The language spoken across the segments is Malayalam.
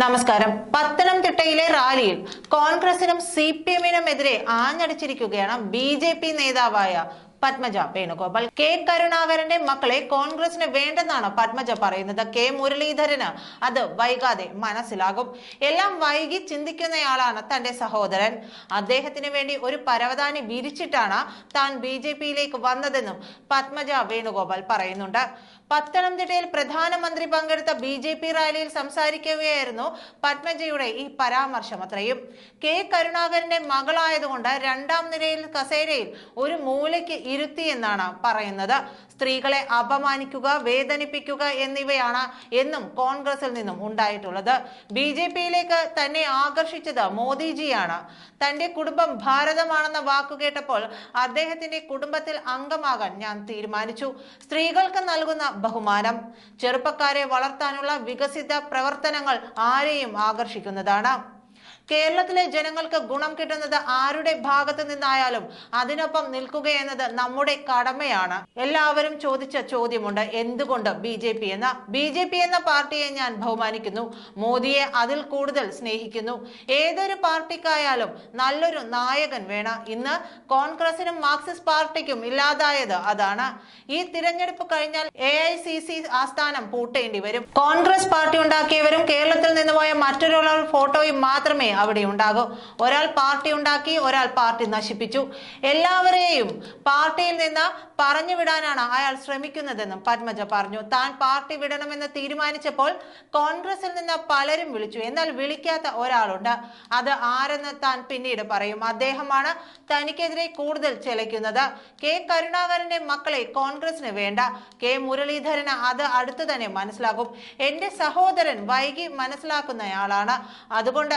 നമസ്കാരം. പത്തനംതിട്ടയിലെ റാലിയിൽ കോൺഗ്രസിനും സി പി എമ്മിനുമെതിരെ ആഞ്ഞടിച്ചിരിക്കുകയാണ് ബി ജെ പി നേതാവായ പത്മജ വേണുഗോപാൽ. കെ കരുണാകരന്റെ മക്കളെ കോൺഗ്രസിന് വേണ്ടെന്നാണ് പത്മജ പറയുന്നത്. കെ മുരളീധരന് അത് വൈകാതെ മനസ്സിലാകും. എല്ലാം വൈകി ചിന്തിക്കുന്നയാളാണ് തന്റെ സഹോദരൻ. അദ്ദേഹത്തിന് വേണ്ടി ഒരു പരവതാനി വിരിച്ചിട്ടാണ് താൻ ബി ജെ പിയിലേക്ക് വന്നതെന്നും പത്മജ വേണുഗോപാൽ പറയുന്നുണ്ട്. പത്തനംതിട്ടയിൽ പ്രധാനമന്ത്രി പങ്കെടുത്ത ബി ജെ പി റാലിയിൽ സംസാരിക്കുകയായിരുന്നു പത്മജയുടെ ഈ പരാമർശം. അത്രയും. കെ കരുണാകരന്റെ മകളായതുകൊണ്ട് രണ്ടാം നിരയിൽ കസേരയിൽ ഒരു മൂലയ്ക്ക് ഇരുത്തിയെന്നാണ് പറയുന്നത്. സ്ത്രീകളെ അപമാനിക്കുക വേദനിപ്പിക്കുക എന്നിവയാണ് എന്നും കോൺഗ്രസിൽ നിന്നും ഉണ്ടായിട്ടുള്ളത്. ബി ജെ പിയിലേക്ക് തന്നെ ആകർഷിച്ചത് മോദിജിയാണ്. തന്റെ കുടുംബം ഭാരതമാണെന്ന വാക്കു കേട്ടപ്പോൾ അദ്ദേഹത്തിന്റെ കുടുംബത്തിൽ അംഗമാകാൻ ഞാൻ തീരുമാനിച്ചു. സ്ത്രീകൾക്ക് നൽകുന്ന ബഹുമാനം. ചെറുപ്പക്കാരെ വളർത്താനുള്ള വികസിത പ്രവർത്തനങ്ങൾ ആരെയും ആകർഷിക്കുന്നതാണ്. കേരളത്തിലെ ജനങ്ങൾക്ക് ഗുണം കിട്ടുന്നത് ആരുടെ ഭാഗത്ത് നിന്നായാലും അതിനൊപ്പം നിൽക്കുക എന്നത് നമ്മുടെ കടമയാണ്. എല്ലാവരും ചോദിച്ച ചോദ്യമുണ്ട്. എന്തുകൊണ്ട് ബി ജെ പി എന്ന ബി ജെ പി എന്ന പാർട്ടിയെ ഞാൻ ബഹുമാനിക്കുന്നു. മോദിയെ അതിൽ കൂടുതൽ സ്നേഹിക്കുന്നു. ഏതൊരു പാർട്ടിക്കായാലും നല്ലൊരു നായകൻ വേണം. ഇന്ന് കോൺഗ്രസിനും മാർക്സിസ്റ്റ് പാർട്ടിക്കും ഇല്ലാതായത് അതാണ്. ഈ തിരഞ്ഞെടുപ്പ് കഴിഞ്ഞാൽ എ ഐ സി സി ആസ്ഥാനം പൂട്ടേണ്ടി വരും. കോൺഗ്രസ് പാർട്ടി ഉണ്ടാക്കിയവരും കേരളത്തിൽ നിന്ന് പോയ മറ്റൊരാളുടെ ഫോട്ടോയും മാത്രമേ അവിടെ ഉണ്ടാകും. ഒരാൾ പാർട്ടി ഉണ്ടാക്കി ഒരാൾ പാർട്ടി നശിപ്പിച്ചു. എല്ലാവരെയും പാർട്ടിയിൽ നിന്ന് പറഞ്ഞു വിടാനാണ് അയാൾ ശ്രമിക്കുന്നതെന്നും പത്മജ പറഞ്ഞു. താൻ പാർട്ടി വിടണമെന്ന് തീരുമാനിച്ചപ്പോൾ കോൺഗ്രസിൽ നിന്ന് പലരും വിളിച്ചു. എന്നാൽ വിളിക്കാത്ത ഒരാളുണ്ട്. അത് ആരെന്ന് താൻ പിന്നീട് പറയും. അദ്ദേഹമാണ് തനിക്കെതിരെ കൂടുതൽ ചെലയ്ക്കുന്നത്. കെ കരുണാകരന്റെ മക്കളെ കോൺഗ്രസിന് വേണ്ട. കെ മുരളീധരന് അത് അടുത്തു തന്നെ മനസ്സിലാകും. എന്റെ സഹോദരൻ വൈകി മനസ്സിലാക്കുന്നയാളാണ്. അതുകൊണ്ട്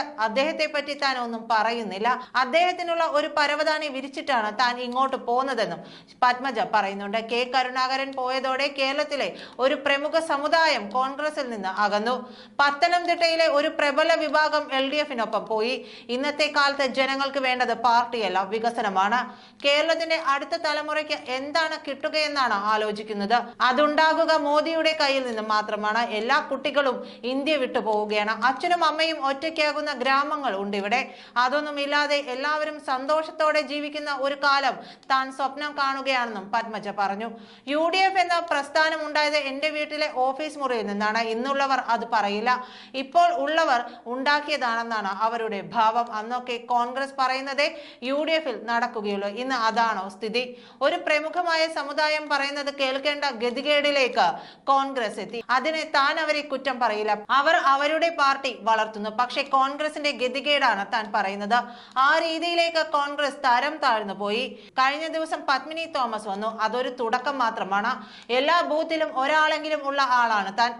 അദ്ദേഹത്തെ പറ്റി താൻ ഒന്നും പറയുന്നില്ല. അദ്ദേഹത്തിനുള്ള ഒരു പരവതാനി വിരിച്ചിട്ടാണ് താൻ ഇങ്ങോട്ട് പോകുന്നതെന്നും പത്മജ പറയുന്നുണ്ട്. കെ കരുണാകരൻ പോയതോടെ കേരളത്തിലെ ഒരു പ്രമുഖ സമുദായം കോൺഗ്രസിൽ നിന്ന് അകന്നു. പത്തനംതിട്ടയിലെ ഒരു പ്രബല വിഭാഗം എൽ ഡി എഫിനൊപ്പം പോയി. ഇന്നത്തെ കാലത്ത് ജനങ്ങൾക്ക് വേണ്ടത് പാർട്ടിയല്ല വികസനമാണ്. കേരളത്തിന്റെ അടുത്ത തലമുറയ്ക്ക് എന്താണ് കിട്ടുകയെന്നാണ് ആലോചിക്കുന്നത്. അതുണ്ടാകുക മോദിയുടെ കയ്യിൽ നിന്ന് മാത്രമാണ്. എല്ലാ കുട്ടികളും ഇന്ത്യ വിട്ടു പോവുകയാണ് അച്ഛനും അമ്മയും ഒറ്റയ്ക്കാകുന്ന ഗ്രാമങ്ങൾ ഉണ്ട് ഇവിടെ. അതൊന്നും ഇല്ലാതെ എല്ലാവരും സന്തോഷത്തോടെ ജീവിക്കുന്ന ഒരു കാലം താൻ സ്വപ്നം കാണുകയാണെന്നും പത്മജ പറഞ്ഞു. യു ഡി എഫ് എന്ന പ്രസ്ഥാനം ഉണ്ടായത് എന്റെ വീട്ടിലെ ഓഫീസ് മുറിയിൽ നിന്നാണ്. ഇന്നുള്ളവർ അത് പറയില്ല. ഇപ്പോൾ ഉള്ളവർ ഉണ്ടാക്കിയതാണെന്നാണ് അവരുടെ ഭാവം. അന്നൊക്കെ കോൺഗ്രസ് പറയുന്നതേ യു ഡി എഫിൽ നടക്കുകയുള്ളൂ. ഇന്ന് അതാണോ സ്ഥിതി? ഒരു പ്രമുഖമായ സമുദായം പറയുന്നത് കേൾക്കേണ്ട ഗതികേടിലേക്ക് കോൺഗ്രസ് എത്തി. അതിനെ താൻ അവരെ കുറ്റം പറയില്ല. അവർ അവരുടെ പാർട്ടി വളർത്തുന്നു. പക്ഷെ കോൺഗ്രസിന്റെ ഗതികേടാണ് താൻ പറയുന്നത്. ആ രീതിയിലേക്ക് കോൺഗ്രസ് തരം താഴ്ന്നു പോയി. കഴിഞ്ഞ ദിവസം പത്മിനി തോമസ് വന്നു. അതൊരു തുടക്കം മാത്രമാണ്. എല്ലാ ബൂത്തിലും ഒരാളെങ്കിലും ഉള്ള ആളാണ് താൻ.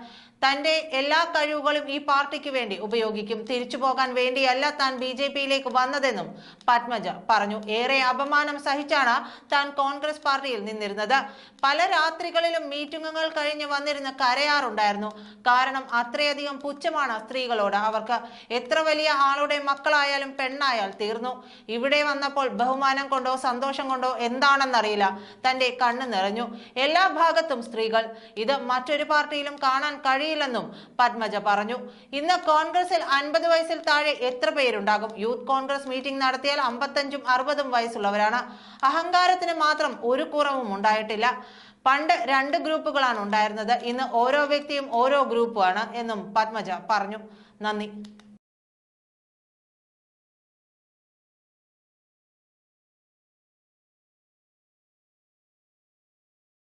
തന്റെ എല്ലാ കഴിവുകളും ഈ പാർട്ടിക്ക് വേണ്ടി ഉപയോഗിക്കും. തിരിച്ചു പോകാൻ വേണ്ടിയല്ല താൻ ബി ജെ പിയിലേക്ക് വന്നതെന്നും പത്മജ പറഞ്ഞു. ഏറെ അപമാനം സഹിച്ചാണ് താൻ കോൺഗ്രസ് പാർട്ടിയിൽ നിന്നിരുന്നത്. പല രാത്രികളിലും മീറ്റിംഗുകൾ കഴിഞ്ഞ് വന്നിരുന്ന് കരയാറുണ്ടായിരുന്നു. കാരണം അത്രയധികം പുച്ഛമാണ് സ്ത്രീകളോട്. അവർക്ക് എത്ര വലിയ ആളുടെ മക്കളായാലും പെണ്ണായാൽ തീർന്നു. ഇവിടെ വന്നപ്പോൾ ബഹുമാനം കൊണ്ടോ സന്തോഷം കൊണ്ടോ എന്താണെന്നറിയില്ല. തന്റെ കണ്ണ് നിറഞ്ഞു. എല്ലാ ഭാഗത്തും സ്ത്രീകൾ. ഇത് മറ്റൊരു പാർട്ടിയിലും കാണാൻ കഴിയില്ലെന്നും പത്മജ പറഞ്ഞു. ഇന്ന് കോൺഗ്രസിൽ അൻപത് വയസ്സിൽ താഴെ എത്ര പേരുണ്ടാകും? യൂത്ത് കോൺഗ്രസ് മീറ്റിംഗ് നടത്തിയാൽ അമ്പത്തഞ്ചും അറുപതും വയസ്സുള്ളവരാണ്. അഹങ്കാരത്തിന് മാത്രം ഒരു കുറവും ഉണ്ടായിട്ടില്ല. പണ്ട് രണ്ട് ഗ്രൂപ്പുകളാണ് ഉണ്ടായിരുന്നത്. ഇന്ന് ഓരോ വ്യക്തിയും ഓരോ ഗ്രൂപ്പുമാണ് എന്നും പത്മജ പറഞ്ഞു. നന്ദി.